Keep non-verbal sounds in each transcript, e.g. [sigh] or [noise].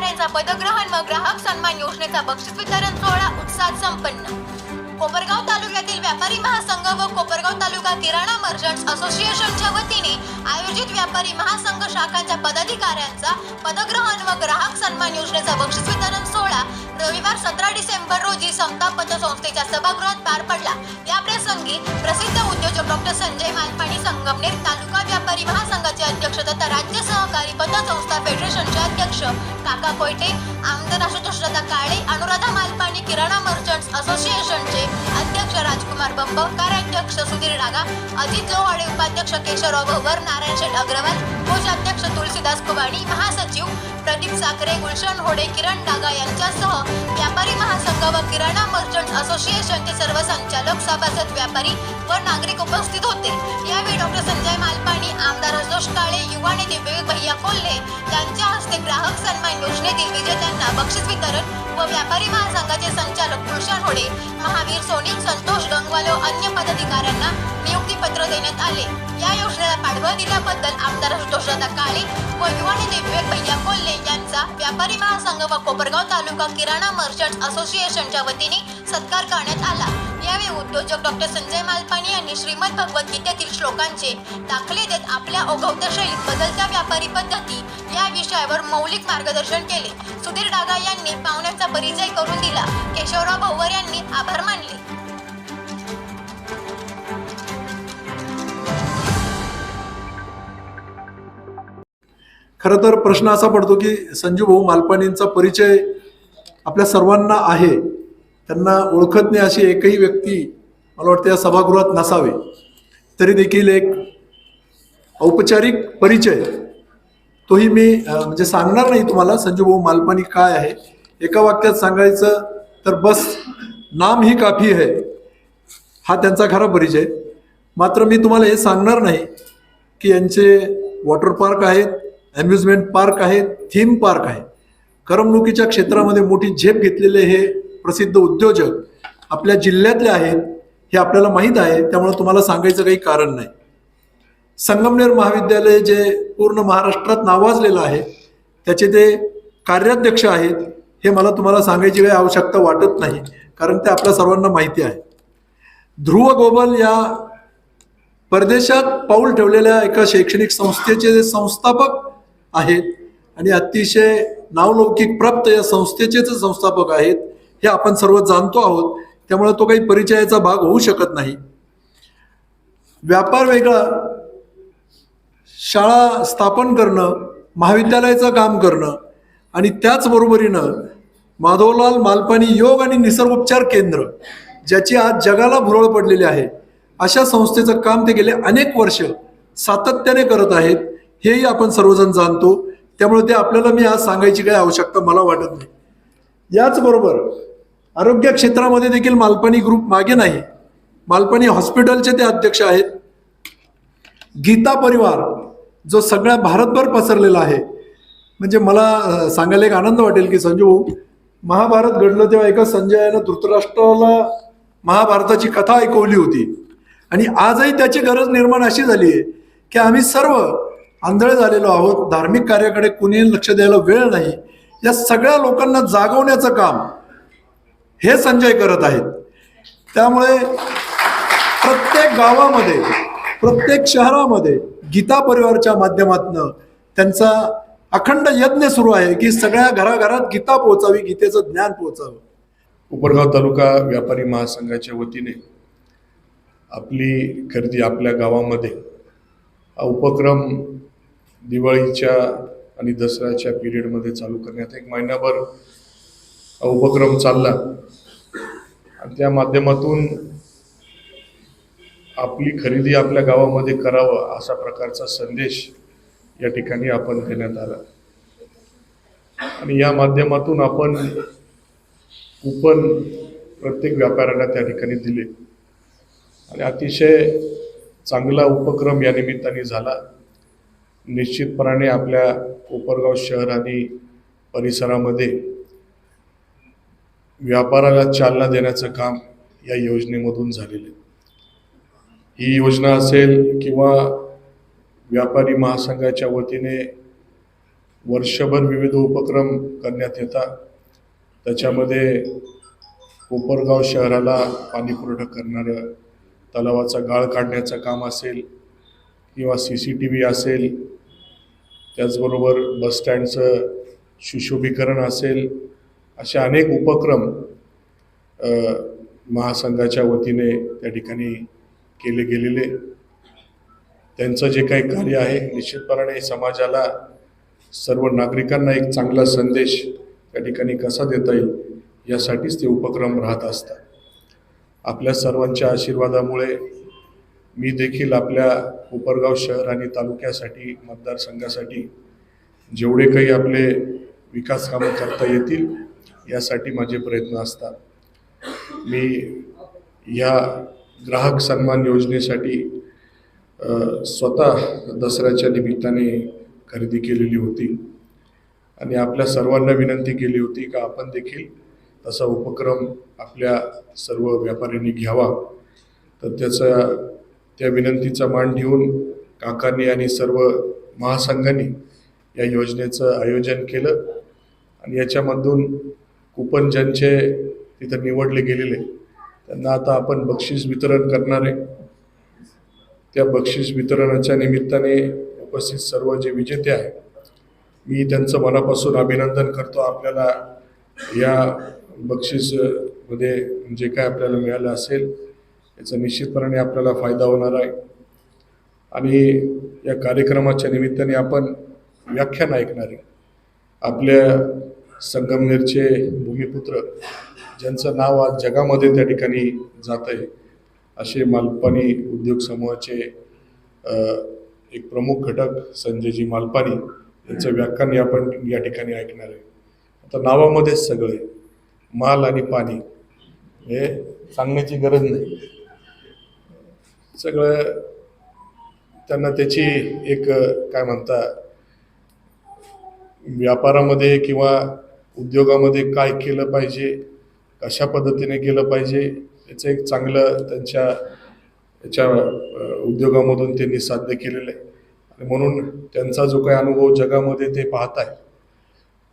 व्यापारी पदग्रहण व ग्राहक सन्मान योजनेचा बक्षीस वितरण सोहळा उत्साहात संपन्न. कोपरगाव तालुक्यातील व्यापारी महासंघ व कोपरगाव तालुका किराणा मर्चंट्स असोसिएशनच्या वतीने आयोजित व्यापारी महासंघ शाखांच्या पदाधिकाऱ्यांचा पदग्रहण व ग्राहक सन्मान योजनेचा बक्षीस वितरण सोहळा रविवार सतरा डिसेंबर रोजी समता पतसंस्थेच्या सभागृहात पार पडला. या प्रसंगी प्रसिद्ध उद्योजक डॉक्टर संजय मालपाणी संगमनेर तालुका व्यापारी महासंघाचे अध्यक्ष तथा राज्य सहकारी संस्था फेडरेशनचे अध्यक्ष काका कोयटे आमदार आशुतोष दादा काळे अनुराधा मालपाणी किराणा मर्चंट्स असोसिएशनचे अध्यक्ष राजकुमार बंब कार्याध्यक्ष सुधीर डागा अजित जोवाडे उपाध्यक्ष केशवराव भवर नारायण शेठ अग्रवाल कोषाध्यक्ष तुलसीदास कुबाणी महासचिव प्रदीप साखरे गुलशन होडे किरण डागा यांच्यासह व्यापारी महासंघ व किराणा मर्चंट असोसिएशनचे सर्व संचालक सभासद व्यापारी व नागरिक उपस्थित होते. यावेळी डॉक्टर संजय मालपाणी आमदार हसोश काळे युवा नेते विवेक भैया कोल्हे यांच्या हस्ते ग्राहक सन्मान योजनेतील विजेत्यांना बक्षीस वितरण व व्यापारी महासंघाचे संचालक गुलशन होडे महावीर सोनी संतोष गंगवालो अन्य पदाधिकाऱ्यांना नियुक्तीपत्र देण्यात आले. या योजनेला पाठबळ दिल्याबद्दल आमदार दादा काळे व युवा नेते विवेक भैया कोल्हे यांचा व्यापारी महासंघ व कोपरगाव तालुका किराणा मर्चंट असोसिएशनच्या वतीने सत्कार करण्यात आला. यावेळी उद्योजक डॉक्टर संजय मालपाणी यांनी श्रीमद भगवद्गीतेतील श्लोकांचे दाखले देत आपल्या ओघवत्या शैलीत बदलत्या व्यापारी पद्धती या विषयावर मौलिक मार्गदर्शन केले. सुधीर डागा यांनी पाहुण्यांचा परिचय करून दिला. केशवराव भोवर यांनी आभार मानले. खरं तर प्रश्न असा पडतो की संजीव भाऊ मालपाणींचा परिचय आपल्या सर्वांना आहे. त्यांना ओळखत नाही अशी एकही व्यक्ती मला वाटतं या सभागृहात नसावे. तरी देखील एक औपचारिक परिचय तोही मी म्हणजे सांगणार नाही तुम्हाला संजीव भाऊ मालपाणी काय आहे. एका वाक्यात सांगायचं तर बस नाम ही काफी है. हा त्यांचा खरा परिचय. मात्र मी तुम्हाला हे सांगणार नाही की यांचे वॉटर पार्क आहेत अम्युजमेंट पार्क आहे थीम पार्क आहे. करमणुकीच्या क्षेत्रामध्ये मोठी झेप घेतलेले हे प्रसिद्ध उद्योजक आपल्या जिल्ह्यातले आहेत हे आपल्याला माहीत आहे त्यामुळे तुम्हाला सांगायचं काही कारण नाही. संगमनेर महाविद्यालय जे पूर्ण महाराष्ट्रात नावाजलेलं आहे त्याचे ते कार्याध्यक्ष आहेत हे मला तुम्हाला सांगायची काही आवश्यकता वाटत नाही कारण ते आपल्या सर्वांना माहिती आहे. ध्रुव गोबल या परदेशात पाऊल ठेवलेल्या एका शैक्षणिक संस्थेचे जे संस्थापक आहेत. आणि अतिशय नावलौकिक प्राप्त या संस्थेचे जे संस्थापक आहेत. हे आपण सर्व जाणतो आहोत. त्यामुळे तो काही परिचयाचा भाग होऊ शकत नाही. व्यापार वेगळा. शाळा स्थापन करणं महाविद्यालयाचं काम करणं आणि त्याचबरोबरीनं माधवलाल मालपाणी योग आणि निसर्गोपचार केंद्र ज्याची आज जगाला भुरळ पडलेली आहे. अशा संस्थेचं काम ते गेले अनेक वर्ष सातत्याने करत आहेत. हेही आपण सर्वजण जाणतो. त्यामुळे ते आपल्याला मी आज सांगायची काही आवश्यकता मला वाटत नाही. याचबरोबर आरोग्य क्षेत्रामध्ये देखील मालपाणी ग्रुप मागे नाही. मालपाणी हॉस्पिटलचे ते अध्यक्ष आहेत. गीता परिवार जो सगळ्या भारतभर पसरलेला आहे. म्हणजे मला सांगायला एक आनंद वाटेल की संजू महाभारत घडलं तेव्हा एका संजयानं धृतराष्ट्राला महाभारताची कथा ऐकवली होती. आणि आजही त्याची गरज निर्माण अशी झाली आहे की आम्ही सर्व आंधळे झालेलो आहोत. धार्मिक कार्याकडे कुणी लक्ष द्यायला वेळ नाही. या सगळ्या लोकांना जागवण्याचं काम हे संजय करत आहेत. त्यामुळे प्रत्येक गावामध्ये प्रत्येक शहरामध्ये गीता परिवारच्या माध्यमातनं त्यांचा अखंड यज्ञ सुरू आहे की सगळ्या घराघरात गीता पोहोचावी गीतेचं ज्ञान पोहोचावं. उपरगाव तालुका व्यापारी महासंघाच्या वतीने आपली खरेदी आपल्या गावामध्ये हा उपक्रम दिवाळीच्या आणि दसऱ्याच्या पिरियडमध्ये चालू करण्यात एक महिनाभर उपक्रम चालला. आणि त्या माध्यमातून आपली खरेदी आपल्या गावामध्ये करावं असा प्रकारचा संदेश या ठिकाणी आपण देण्यात आला. आणि या माध्यमातून आपण कूपन प्रत्येक व्यापाऱ्याला त्या ठिकाणी दिले. आणि अतिशय चांगला उपक्रम या निमित्ताने झाला. निश्चितपणाने आपल्या कोपरगाव शहर आणि परिसरामध्ये व्यापाराला चालना देण्याचं काम या योजनेमधून झालेलं आहे. ही योजना असेल किंवा व्यापारी महासंघाच्या वतीने वर्षभर विविध उपक्रम करण्यात येतात त्याच्यामध्ये कोपरगाव शहराला पाणीपुरवठा करणारं तलावाचा गाळ काढण्याचं काम असेल किंवा सी सी टी व्ही असेल त्याचबरोबर बसस्टँडचं सुशोभीकरण असेल असे अनेक उपक्रम महासंघाच्या वतीने त्या ठिकाणी केले गेलेले. त्यांचं जे काही कार्य आहे निश्चितपणाने समाजाला सर्व नागरिकांना एक चांगला संदेश त्या ठिकाणी कसा देता येईल यासाठीच ते उपक्रम राहत असतात. आपल्या सर्वांच्या आशीर्वादामुळे मी देखील आपल्या कोपरगाव शहर आणि तालुक्यासाठी मतदारसंघासाठी जेवढे काही आपले विकास कामं करता येतील यासाठी माझे प्रयत्न असतात. मी या ग्राहक सन्मान योजनेसाठी स्वतः दसऱ्याच्या निमित्ताने खरेदी केलेली होती आणि आपल्या सर्वांना विनंती केली होती का आपण देखील तसा उपक्रम आपल्या सर्व व्यापाऱ्यांनी घ्यावा. तर त्याचा त्या विनंतीचा मान ठेवून काकांनी आणि सर्व महासंघांनी या योजनेचं आयोजन केलं. आणि याच्यामधून कुपन ज्यांचे तिथं निवडले गेलेले त्यांना आता आपण बक्षीस वितरण करणार आहे. त्या बक्षीस वितरणाच्या निमित्ताने उपस्थित सर्व जे विजेते आहे मी त्यांचं मनापासून अभिनंदन करतो. आपल्याला या बक्षीसमध्ये जे काय आपल्याला मिळालं असेल याचा निश्चितपणाने आपल्याला फायदा होणार आहे. आणि या कार्यक्रमाच्या निमित्ताने आपण व्याख्यान ऐकणार आहे आपल्या संगमनेरचे भूमिपुत्र ज्यांचं नाव आज जगामध्ये त्या ठिकाणी जात आहे असे मालपानी उद्योग समूहाचे एक प्रमुख घटक संजयजी मालपानी यांचं व्याख्यान आपण या ठिकाणी ऐकणार आहे. आता नावामध्येच सगळे माल आणि पाणी हे सांगण्याची गरज नाही. सगळं त्यांना त्याची एक काय म्हणता व्यापारामध्ये किंवा उद्योगामध्ये काय केलं पाहिजे कशा पद्धतीने केलं पाहिजे याचं एक चांगलं त्यांच्या याच्या उद्योगामधून त्यांनी साध्य केलेलं आहे. आणि म्हणून त्यांचा जो काही अनुभव जगामध्ये ते पाहत आहे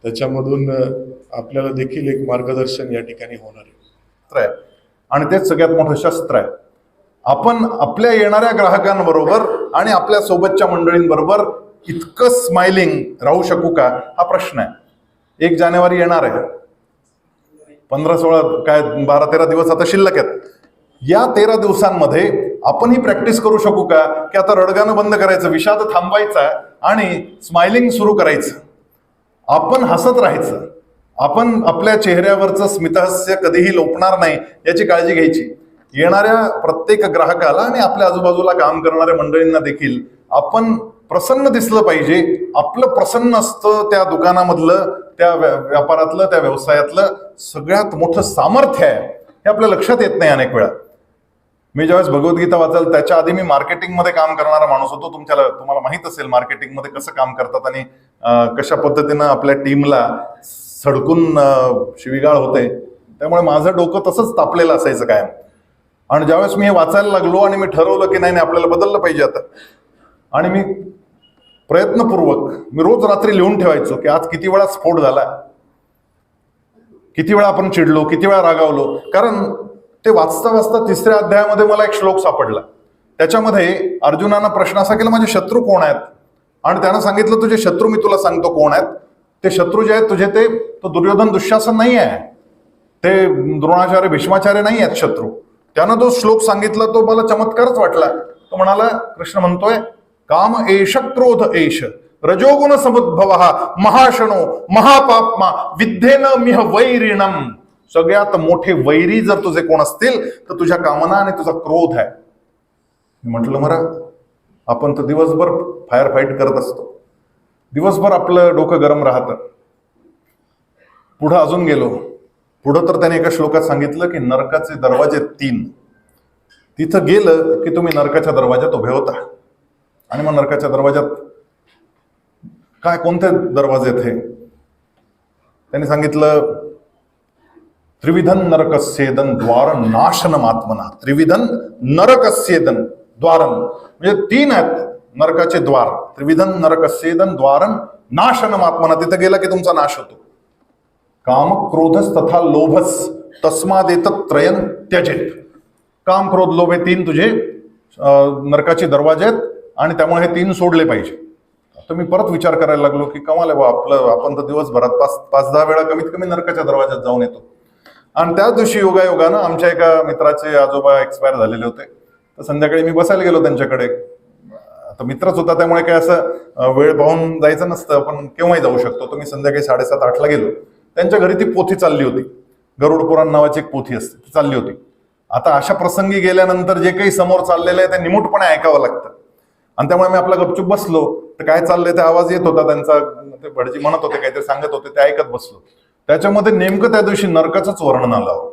त्याच्यामधून आपल्याला देखील एक मार्गदर्शन या ठिकाणी होणार आहे. आहे आणि तेच सगळ्यात मोठं शस्त्र आहे. आपण आपल्या येणाऱ्या ग्राहकांबरोबर आणि आपल्या सोबतच्या मंडळींबरोबर इतकं स्माइलिंग राहू शकू का? हा प्रश्न आहे. एक जानेवारी येणार आहे. पंधरा सोळा काय बारा तेरा दिवस आता शिल्लक आहेत. या तेरा दिवसांमध्ये आपण ही प्रॅक्टिस करू शकू का? की आता रडगाणं बंद करायचं विषाद थांबवायचा आणि स्माइलिंग सुरू करायचं. आपण हसत राहायचं. आपण आपल्या चेहऱ्यावरचं स्मितहास्य कधीही लोपणार नाही याची काळजी घ्यायची. येणाऱ्या प्रत्येक ग्राहकाला आणि आपल्या आजूबाजूला काम करणाऱ्या मंडळींना देखील आपण प्रसन्न दिसलं पाहिजे. आपलं प्रसन्न असतं त्या दुकानामधलं त्या व्यापारातलं त्या व्यवसायातलं. सगळ्यात मोठं सामर्थ्य आहे. हे आपल्या लक्षात येत नाही अनेक वेळा. मी ज्यावेळेस भगवद्गीता वाचाल त्याच्या आधी मी मार्केटिंगमध्ये काम करणारा माणूस होतो. तुमच्याला तुम्हाला माहीत असेल मार्केटिंगमध्ये कसं काम करतात आणि कशा पद्धतीनं आपल्या टीमला सडकून शिवीगाळ होते त्यामुळे माझं डोकं तसंच तापलेलं असायचं कायम. आणि ज्यावेळेस मी हे वाचायला लागलो आणि मी ठरवलं की नाही नाही आपल्याला बदललं पाहिजे आता. आणि मी प्रयत्नपूर्वक मी रोज रात्री लिहून ठेवायचो की आज किती वेळा स्फोट झाला किती वेळा आपण चिडलो किती वेळा रागावलो. कारण ते वाचता वाचता तिसऱ्या अध्यायामध्ये मला एक श्लोक सापडला. त्याच्यामध्ये अर्जुनानं प्रश्न असा केला माझे शत्रू कोण आहेत? आणि त्यानं सांगितलं तुझे शत्रू मी तुला सांगतो कोण आहेत. ते शत्रू जे आहेत तुझे ते तो दुर्योधन दुःशासन नाही आहे ते द्रोणाचार्य भीष्माचार्य नाही आहेत शत्रू. त्यानं तो श्लोक सांगितला तो मला चमत्कारच वाटला. तो म्हणाला कृष्ण म्हणतोय काम एष क्रोध एष रजोगुण समुद्भव महाशणो महापाप्मा विद्येन मिह वैरिणम. सगळ्यात मोठे वैरी जर तुझे कोण असतील तर तुझ्या कामना आणि तुझा क्रोध आहे. मी म्हटलं मरा आपण तर दिवसभर फायर फाईट करत असतो. दिवसभर आपलं डोकं गरम राहतं. पुढं अजून गेलो. पुढं तर त्याने एका श्लोकात सांगितलं की नरकाचे दरवाजे तीन. तिथं गेलं की तुम्ही नरकाच्या दरवाज्यात उभे होता. आणि मग नरकाच्या दरवाज्यात काय कोणते दरवाजे आहेत हे? त्यांनी सांगितलं त्रिविधन नरकस्येदन द्वार नाशनम आत्मना. त्रिविधन नरकस्येदन द्वारन म्हणजे तीन आहेत नरकाचे द्वार. त्रिविधन नरकस्येदन द्वारन नाशनम आत्मना. तिथे गेला की तुमचा नाश होतो. काम क्रोधस तथा लोभस तस्मादेत त्रयन त्यजेत. काम क्रोध लोभ हे तीन तुझे नरकाचे दरवाजे आहेत आणि त्यामुळे हे तीन सोडले पाहिजे. तर मी परत विचार करायला लागलो की कमाल आहे बा आपलं आपण तर दिवसभरात पाच पाच दहा वेळा कमीत कमी नरकाच्या दरवाज्यात जाऊन येतो. आणि त्याच दिवशी योगायोगानं आमच्या एका मित्राचे आजोबा एक्सपायर झालेले होते. तर संध्याकाळी मी बसायला गेलो त्यांच्याकडे. आता मित्रच होता त्यामुळे काय असं वेळ पाहून जायचं नसतं पण केव्हाही जाऊ शकतो. तर मी संध्याकाळी साडेसात आठला गेलो. त्यांच्या घरी ती पोथी चालली होती. गरुड पुराण नावाची एक पोथी असते ती चालली होती. आता अशा प्रसंगी गेल्यानंतर जे काही समोर चाललेलं आहे ते निमूटपणे ऐकावं लागतं. आणि त्यामुळे मी आपला गपचूप बसलो. तर काय चाललंय ते आवाज येत होता त्यांचा ते भटजी म्हणत होते काहीतरी सांगत होते ते ऐकत बसलो. त्याच्यामध्ये नेमकं त्या दिवशी नरकाचंच वर्णन आलं.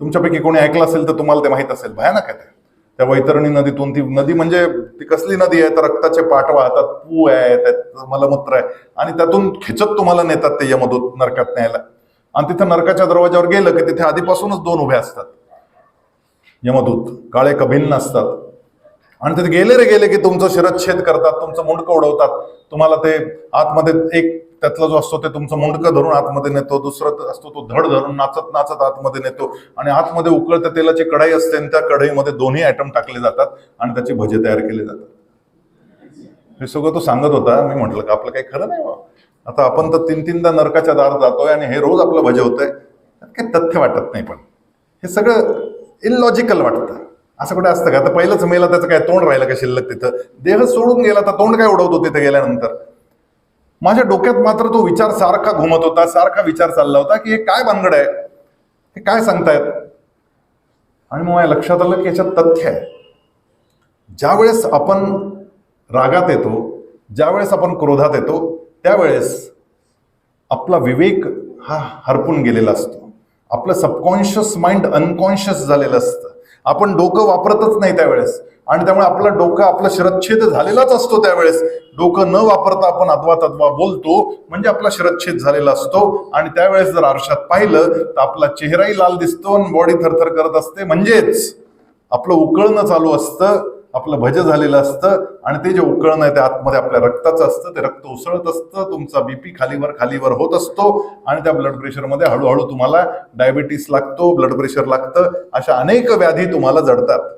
तुमच्यापैकी कोणी ऐकलं असेल तर तुम्हाला ते माहीत असेल. भयानक आहे ते. त्या वैतरणी नदीतून ती नदी म्हणजे ती कसली नदी आहे? तर रक्ताचे पाठ वाहतात पू आहे त्यात मलमूत्र आहे. आणि त्यातून खेचत तुम्हाला नेतात ते यमदूत नरकात न्यायला. आणि तिथं नरकाच्या दरवाजावर गेलं की तिथे आधीपासूनच दोन उभे असतात. यमदूत काळे कभिन्न असतात आणि तिथे गेले रे गेले की तुमचं शिरच्छेद करतात तुमचं मुंडकं उडवतात. तुम्हाला ते आतमध्ये एक त्यातला जो असतो ते तुमचं मुंडकं धरून आतमध्ये नेतो दुसरं असतो तो धड धरून नाचत नाचत आतमध्ये नेतो. आणि आतमध्ये उकळत्या तेलाची कढाई असते आणि त्या कढईमध्ये दोन्ही आयटम टाकले जातात आणि त्याचे भजे तयार केले जातात. हे सगळं तो सांगत होता. मी म्हटलं का आपलं काही खरं नाही बा आता आपण तर तीन तीनदा नरकाच्या दारात जातोय आणि हे रोज आपलं भजे होतंय. काही तथ्य वाटत नाही पण. हे सगळं इलॉजिकल वाटतं. असं कुठे असतं का? आता पहिलंच मेला त्याचं काय तोंड राहिलं का शिल्लक तिथं? देह सोडून गेला तर तोंड काय उडवतो तिथे गेल्यानंतर? माझ्या डोक्यात मात्र तो विचार सारखा घुमत होता सारखा विचार चालला होता की हे काय भानगड आहे? हे काय सांगतायत? आणि मग माझ्या लक्षात आलं की याच्यात तथ्य आहे. ज्यावेळेस आपण रागात येतो ज्यावेळेस आपण क्रोधात येतो त्यावेळेस आपला विवेक हा हरपून गेलेला असतो. आपलं सबकॉन्शियस माइंड अनकॉन्शियस झालेलं असतं. आपण डोकं वापरतच नाही त्यावेळेस. आणि त्यामुळे आपलं डोकं आपलं शिरच्छेद झालेलाच असतो त्यावेळेस. डोकं न वापरता आपण अद्वा तद्वा बोलतो म्हणजे आपला शरच्छेद झालेला असतो. आणि त्यावेळेस जर आरशात पाहिलं तर आपला चेहराही लाल दिसतो आणि बॉडी थरथर करत असते. म्हणजेच आपलं उकळणं चालू असतं. आपलं भज झालेलं असतं आणि ते जे उकळणं आहे ते आतमध्ये आपल्या रक्ताचं असतं ते रक्त उसळत असतं तुमचा बीपी खालीवर खालीवर होत असतो आणि त्या ब्लड प्रेशरमध्ये हळूहळू तुम्हाला डायबिटीस लागतो ब्लड प्रेशर लागतं अशा अनेक व्याधी तुम्हाला जडतात.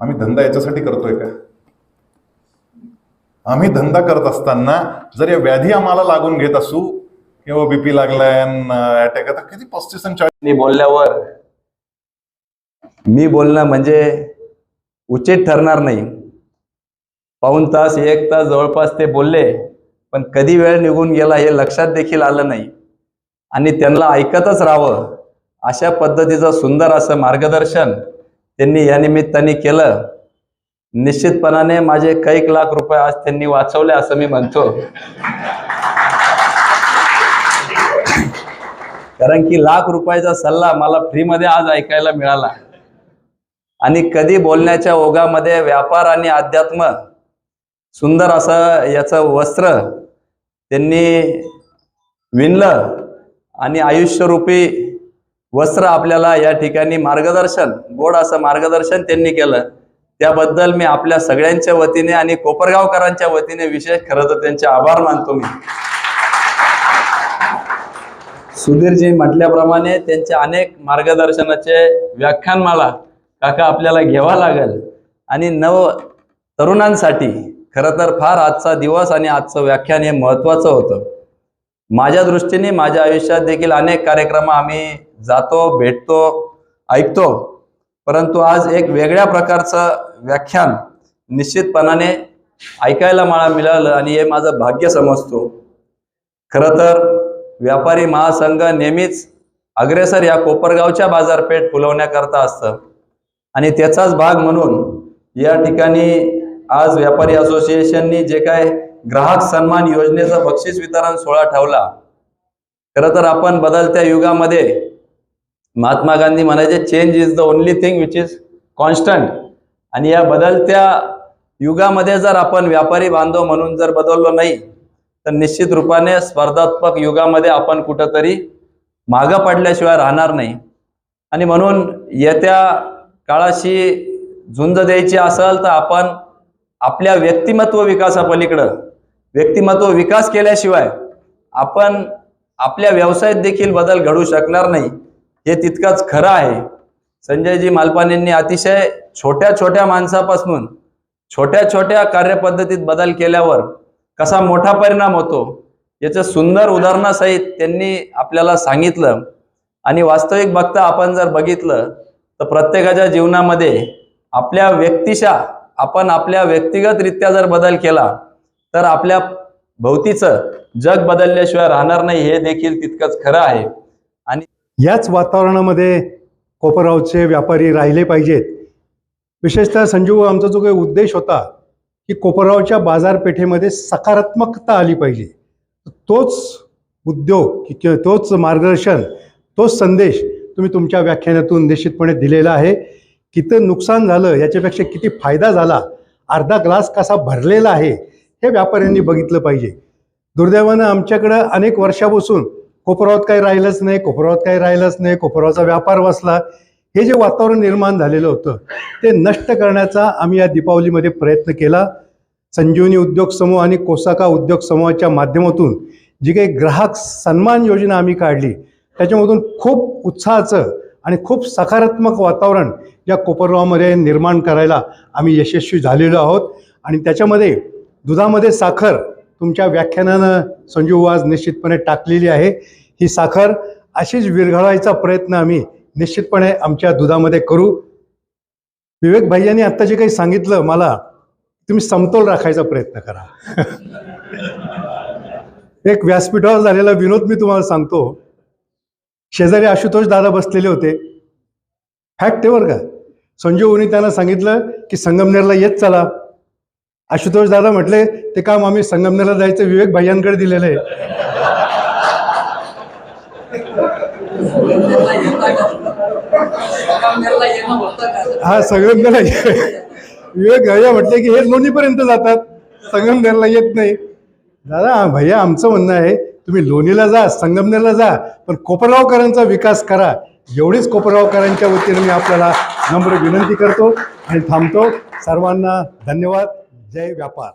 आम्ही धंदा याच्यासाठी करतोय का आम्ही धंदा करत असताना जर या व्याधी आम्हाला लागून घेत असू किंवा बीपी लागलाय अटॅक आता किती पस्तीस आणि चाळीस मी बोलल्यावर मी बोलणं म्हणजे उचित ठरणार नाही. पाऊण तास एक तास जवळपास ते बोलले पण कधी वेळ निघून गेला हे लक्षात देखील आलं नाही. आणि त्यांना ऐकतच राहावं अशा पद्धतीचं सुंदर असं मार्गदर्शन त्यांनी या निमित्ताने केलं. निश्चितपणाने माझे कैक लाख रुपये आज त्यांनी वाचवले असं मी म्हणतो. कारण की लाख रुपयाचा सल्ला मला फ्रीमध्ये आज ऐकायला मिळाला. आणि कधी बोलण्याच्या ओघामध्ये व्यापार आणि अध्यात्म सुंदर असं याचं वस्त्र त्यांनी विणलं आणि आयुष्यरूपी वस्त्र आपल्याला या ठिकाणी मार्गदर्शन गोड असं मार्गदर्शन त्यांनी केलं. त्याबद्दल मी आपल्या सगळ्यांच्या वतीने आणि कोपरगावकरांच्या वतीने विशेष खरं तर त्यांचे आभार मानतो मी. सुधीरजी म्हटल्याप्रमाणे त्यांच्या अनेक मार्गदर्शनाचे व्याख्यानमाला काका आपल्याला घ्यावा लागेल. आणि नव तरुणांसाठी खरं तर फार आजचा दिवस आणि आजचं व्याख्यान हे महत्त्वाचं होतं. माझ्या दृष्टीने माझ्या आयुष्यात देखील अनेक कार्यक्रम आम्ही जातो भेटतो ऐकतो. परंतु आज एक वेगळ्या प्रकारचं व्याख्यान निश्चितपणाने ऐकायला मला मिळालं आणि हे माझं भाग्य समजतो. खरं तर व्यापारी महासंघ नेहमीच अग्रेसर या कोपरगावच्या बाजारपेठ फुलवण्याकरता असतं. आणि त्याचाच भाग म्हणून या ठिकाणी आज व्यापारी असोसिएशननी जे काय ग्राहक सन्मान योजनेचं बक्षीस वितरण सोहळा ठेवला. खरं तर आपण बदलत्या युगामध्ये महात्मा गांधी म्हणायचे change is the only thing which is constant आणि या बदलत्या युगामध्ये जर आपण व्यापारी बांधव म्हणून जर बदललो नाही तर निश्चित रूपाने स्पर्धात्मक युगामध्ये आपण कुठंतरी मागं पडल्याशिवाय राहणार नाही. आणि म्हणून येत्या काळाशी झुंज द्यायची असेल तर आपण आपल्या व्यक्तिमत्व विकासापलीकडं व्यक्तिमत्व विकास केल्याशिवाय आपण आपल्या व्यवसायात देखील बदल घडू शकणार नाही हे तितकंच खरं आहे. संजयजी मालपानेंनी अतिशय छोट्या छोट्या माणसापासून छोट्या छोट्या कार्यपद्धतीत बदल केल्यावर कसा मोठा परिणाम होतो याचं सुंदर उदाहरणासहित त्यांनी आपल्याला सांगितलं. आणि वास्तविक बघता आपण जर बघितलं तर प्रत्येकाच्या जीवनामध्ये आपल्या व्यक्तिशा आपण आपल्या व्यक्तिगतरित्या जर बदल केला तर आपल्या भोवतीचं जग बदलल्याशिवाय राहणार नाही हे देखील तितकंच खरं आहे. आणि याच वातावरणामध्ये कोपरावचे व्यापारी राहिले पाहिजेत. विशेषतः संजीव आमचा जो काही उद्देश होता की कोपरावच्या बाजारपेठेमध्ये सकारात्मकता आली पाहिजे. तोच उद्योग किंवा तोच मार्गदर्शन तोच संदेश तुम्ही तुमच्या व्याख्यानातून निश्चितपणे दिलेला आहे. किती नुकसान झालं याच्यापेक्षा किती फायदा झाला अर्धा ग्लास कसा भरलेला आहे हे व्यापाऱ्यांनी बघितलं पाहिजे. दुर्दैवानं आमच्याकडं अनेक वर्षापासून कोपरावत काही राहिलंच नाही कोपरावत काही राहिलंच नाही कोपरावचा व्यापार बसला हे जे वातावरण निर्माण झालेलं होतं ते नष्ट करण्याचा आम्ही या दीपावलीमध्ये प्रयत्न केला. संजीवनी उद्योग समूह आणि कोसाका उद्योग समूहाच्या माध्यमातून जी काही ग्राहक सन्मान योजना आम्ही काढली त्याच्यामधून खूप उत्साहाचं आणि खूप सकारात्मक वातावरण या कोपरगावमध्ये निर्माण करायला आम्ही यशस्वी झालेलो आहोत. आणि त्याच्यामध्ये दुधामध्ये साखर तुमच्या व्याख्यानानं संजीव आज निश्चितपणे टाकलेली आहे. ही साखर अशीच विरघळायचा प्रयत्न आम्ही निश्चितपणे आमच्या दुधामध्ये करू. विवेक भैयांनी आत्ता जे काही सांगितलं मला तुम्ही समतोल राखायचा प्रयत्न करा. [laughs] एक व्यासपीठावर झालेला विनोद मी तुम्हाला सांगतो. शेजारी आशुतोष दादा बसलेले होते. फॅक्ट आहे बरं का? संजू उनी त्यांना सांगितलं की संगमनेरला येत चला. आशुतोष दादा म्हटले ते काम आम्ही संगमनेरला जायचं विवेक भैयांकडे दिलेलं आहे. हा संगमनेरला विवेक भैया म्हटले की हे लोणीपर्यंत जातात. संगमनेरला येत नाही. दादा भैया आमचं म्हणणं आहे तुम्ही लोणीला जा संगमनेरला जा पण कोपरगावकरांचा विकास करा. एवढीच कोपरगावकरांच्या वतीने मी आपल्याला नम्र विनंती करतो आणि थांबतो. सर्वांना धन्यवाद. जय व्यापार.